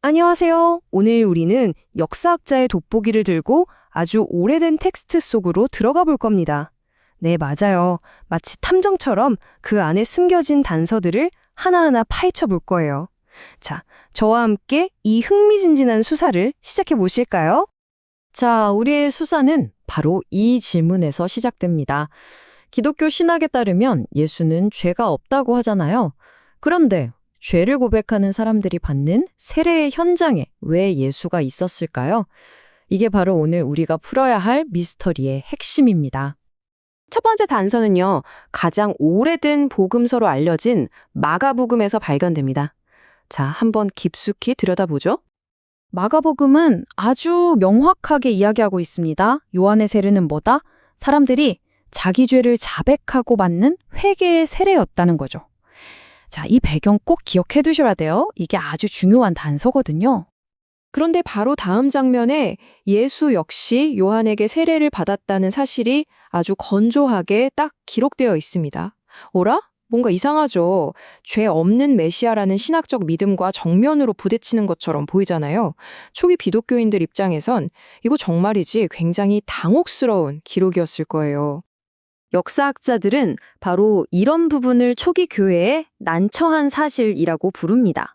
안녕하세요. 오늘 우리는 역사학자의 돋보기를 들고 아주 오래된 텍스트 속으로 들어가 볼 겁니다. 네, 맞아요. 마치 탐정처럼 그 안에 숨겨진 단서들을 하나하나 파헤쳐 볼 거예요. 자, 저와 함께 이 흥미진진한 수사를 시작해 보실까요? 자, 우리의 수사는 바로 이 질문에서 시작됩니다. 기독교 신학에 따르면 예수는 죄가 없다고 하잖아요. 그런데 죄를 고백하는 사람들이 받는 세례의 현장에 왜 예수가 있었을까요? 이게 바로 오늘 우리가 풀어야 할 미스터리의 핵심입니다. 첫 번째 단서는요, 가장 오래된 복음서로 알려진 마가복음에서 발견됩니다. 자, 한번 깊숙이 들여다보죠. 마가복음은 아주 명확하게 이야기하고 있습니다. 요한의 세례는 뭐다? 사람들이 자기 죄를 자백하고 받는 회개의 세례였다는 거죠. 자, 이 배경 꼭 기억해 두셔야 돼요. 이게 아주 중요한 단서거든요. 그런데 바로 다음 장면에 예수 역시 요한에게 세례를 받았다는 사실이 아주 건조하게 딱 기록되어 있습니다. 오라? 뭔가 이상하죠. 죄 없는 메시아라는 신학적 믿음과 정면으로 부대치는 것처럼 보이잖아요. 초기 비독교인들 입장에선 이거 정말이지 굉장히 당혹스러운 기록이었을 거예요. 역사학자들은 바로 이런 부분을 초기 교회의 난처한 사실이라고 부릅니다.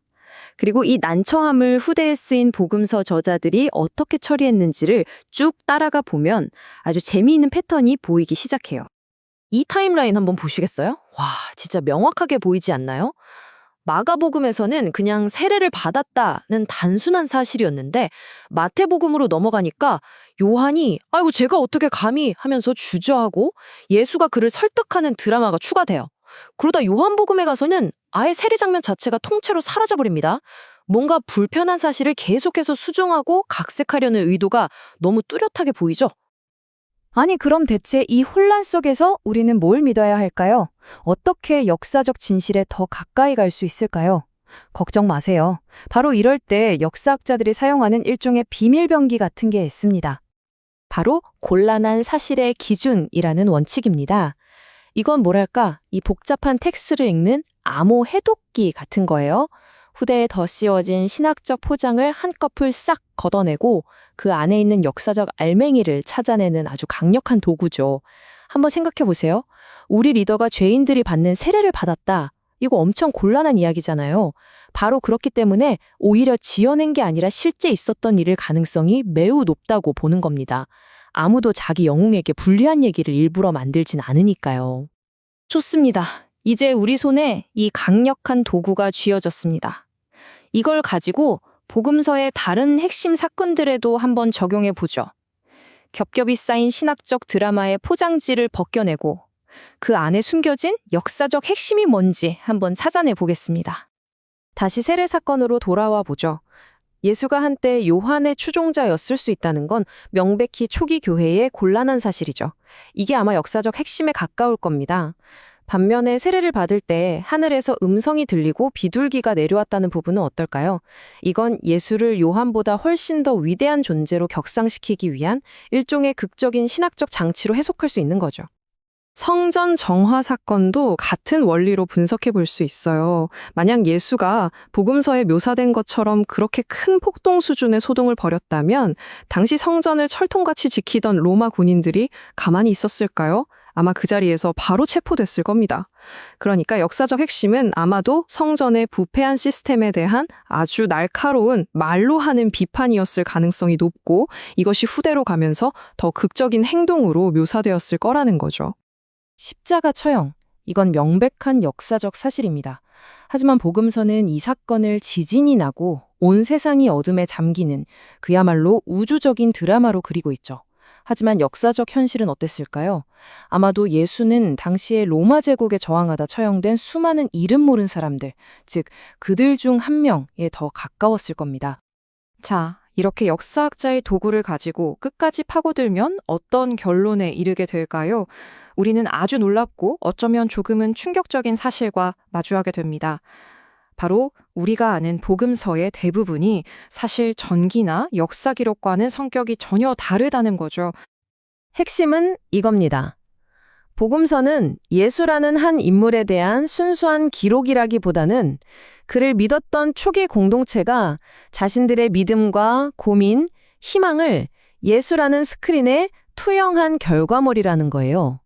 그리고 이 난처함을 후대에 쓰인 복음서 저자들이 어떻게 처리했는지를 쭉 따라가 보면 아주 재미있는 패턴이 보이기 시작해요. 이 타임라인 한번 보시겠어요? 와, 진짜 명확하게 보이지 않나요? 마가복음에서는 그냥 세례를 받았다는 단순한 사실이었는데 마태복음으로 넘어가니까 요한이 아이고 제가 어떻게 감히 하면서 주저하고 예수가 그를 설득하는 드라마가 추가돼요. 그러다 요한복음에 가서는 아예 세례 장면 자체가 통째로 사라져버립니다. 뭔가 불편한 사실을 계속해서 수정하고 각색하려는 의도가 너무 뚜렷하게 보이죠? 아니, 그럼 대체 이 혼란 속에서 우리는 뭘 믿어야 할까요? 어떻게 역사적 진실에 더 가까이 갈 수 있을까요? 걱정 마세요. 바로 이럴 때 역사학자들이 사용하는 일종의 비밀병기 같은 게 있습니다. 바로 곤란한 사실의 기준이라는 원칙입니다. 이건 뭐랄까, 이 복잡한 텍스트를 읽는 암호 해독기 같은 거예요. 후대에 더 씌워진 신학적 포장을 한꺼풀 싹 걷어내고 그 안에 있는 역사적 알맹이를 찾아내는 아주 강력한 도구죠. 한번 생각해 보세요. 우리 리더가 죄인들이 받는 세례를 받았다. 이거 엄청 곤란한 이야기잖아요. 바로 그렇기 때문에 오히려 지어낸 게 아니라 실제 있었던 일일 가능성이 매우 높다고 보는 겁니다. 아무도 자기 영웅에게 불리한 얘기를 일부러 만들진 않으니까요. 좋습니다. 이제 우리 손에 이 강력한 도구가 쥐어졌습니다. 이걸 가지고 복음서의 다른 핵심 사건들에도 한번 적용해 보죠. 겹겹이 쌓인 신학적 드라마의 포장지를 벗겨내고 그 안에 숨겨진 역사적 핵심이 뭔지 한번 찾아내 보겠습니다. 다시 세례 사건으로 돌아와 보죠. 예수가 한때 요한의 추종자였을 수 있다는 건 명백히 초기 교회의 곤란한 사실이죠. 이게 아마 역사적 핵심에 가까울 겁니다. 반면에 세례를 받을 때 하늘에서 음성이 들리고 비둘기가 내려왔다는 부분은 어떨까요? 이건 예수를 요한보다 훨씬 더 위대한 존재로 격상시키기 위한 일종의 극적인 신학적 장치로 해석할 수 있는 거죠. 성전 정화 사건도 같은 원리로 분석해 볼 수 있어요. 만약 예수가 복음서에 묘사된 것처럼 그렇게 큰 폭동 수준의 소동을 벌였다면 당시 성전을 철통같이 지키던 로마 군인들이 가만히 있었을까요? 아마 그 자리에서 바로 체포됐을 겁니다. 그러니까 역사적 핵심은 아마도 성전의 부패한 시스템에 대한 아주 날카로운 말로 하는 비판이었을 가능성이 높고 이것이 후대로 가면서 더 극적인 행동으로 묘사되었을 거라는 거죠. 십자가 처형. 이건 명백한 역사적 사실입니다. 하지만 복음서는 이 사건을 지진이 나고 온 세상이 어둠에 잠기는 그야말로 우주적인 드라마로 그리고 있죠. 하지만 역사적 현실은 어땠을까요? 아마도 예수는 당시에 로마 제국에 저항하다 처형된 수많은 이름 모른 사람들, 즉 그들 중 한 명에 더 가까웠을 겁니다. 자, 이렇게 역사학자의 도구를 가지고 끝까지 파고들면 어떤 결론에 이르게 될까요? 우리는 아주 놀랍고 어쩌면 조금은 충격적인 사실과 마주하게 됩니다. 바로 우리가 아는 복음서의 대부분이 사실 전기나 역사 기록과는 성격이 전혀 다르다는 거죠. 핵심은 이겁니다. 복음서는 예수라는 한 인물에 대한 순수한 기록이라기보다는 그를 믿었던 초기 공동체가 자신들의 믿음과 고민, 희망을 예수라는 스크린에 투영한 결과물이라는 거예요.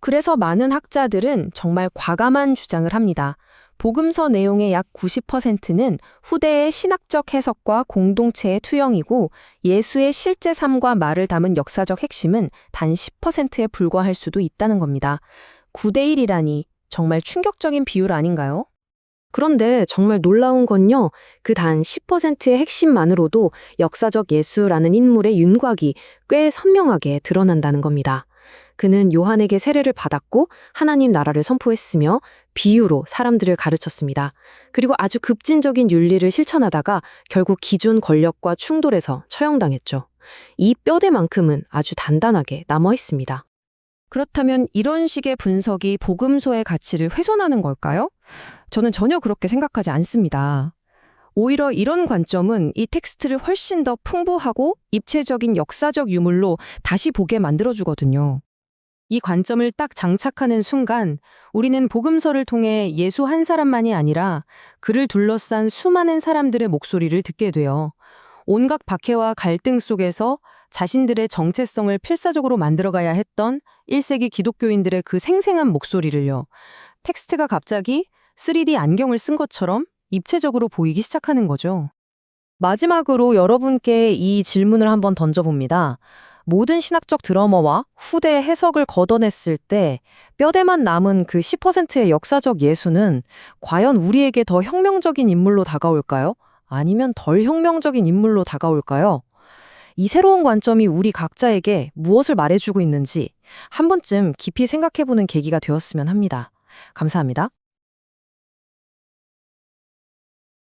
그래서 많은 학자들은 정말 과감한 주장을 합니다. 복음서 내용의 약 90%는 후대의 신학적 해석과 공동체의 투영이고 예수의 실제 삶과 말을 담은 역사적 핵심은 단 10%에 불과할 수도 있다는 겁니다. 9대1이라니 정말 충격적인 비율 아닌가요? 그런데 정말 놀라운 건요, 그 단 10%의 핵심만으로도 역사적 예수라는 인물의 윤곽이 꽤 선명하게 드러난다는 겁니다. 그는 요한에게 세례를 받았고 하나님 나라를 선포했으며 비유로 사람들을 가르쳤습니다. 그리고 아주 급진적인 윤리를 실천하다가 결국 기존 권력과 충돌해서 처형당했죠. 이 뼈대만큼은 아주 단단하게 남아 있습니다. 그렇다면 이런 식의 분석이 복음서의 가치를 훼손하는 걸까요? 저는 전혀 그렇게 생각하지 않습니다. 오히려 이런 관점은 이 텍스트를 훨씬 더 풍부하고 입체적인 역사적 유물로 다시 보게 만들어주거든요. 이 관점을 딱 장착하는 순간 우리는 복음서를 통해 예수 한 사람만이 아니라 그를 둘러싼 수많은 사람들의 목소리를 듣게 돼요. 온갖 박해와 갈등 속에서 자신들의 정체성을 필사적으로 만들어가야 했던 1세기 기독교인들의 그 생생한 목소리를요. 텍스트가 갑자기 3D 안경을 쓴 것처럼 입체적으로 보이기 시작하는 거죠. 마지막으로 여러분께 이 질문을 한번 던져봅니다. 모든 신학적 드러머와 후대 해석을 걷어냈을 때 뼈대만 남은 그 10%의 역사적 예수는 과연 우리에게 더 혁명적인 인물로 다가올까요? 아니면 덜 혁명적인 인물로 다가올까요? 이 새로운 관점이 우리 각자에게 무엇을 말해주고 있는지 한 번쯤 깊이 생각해보는 계기가 되었으면 합니다. 감사합니다.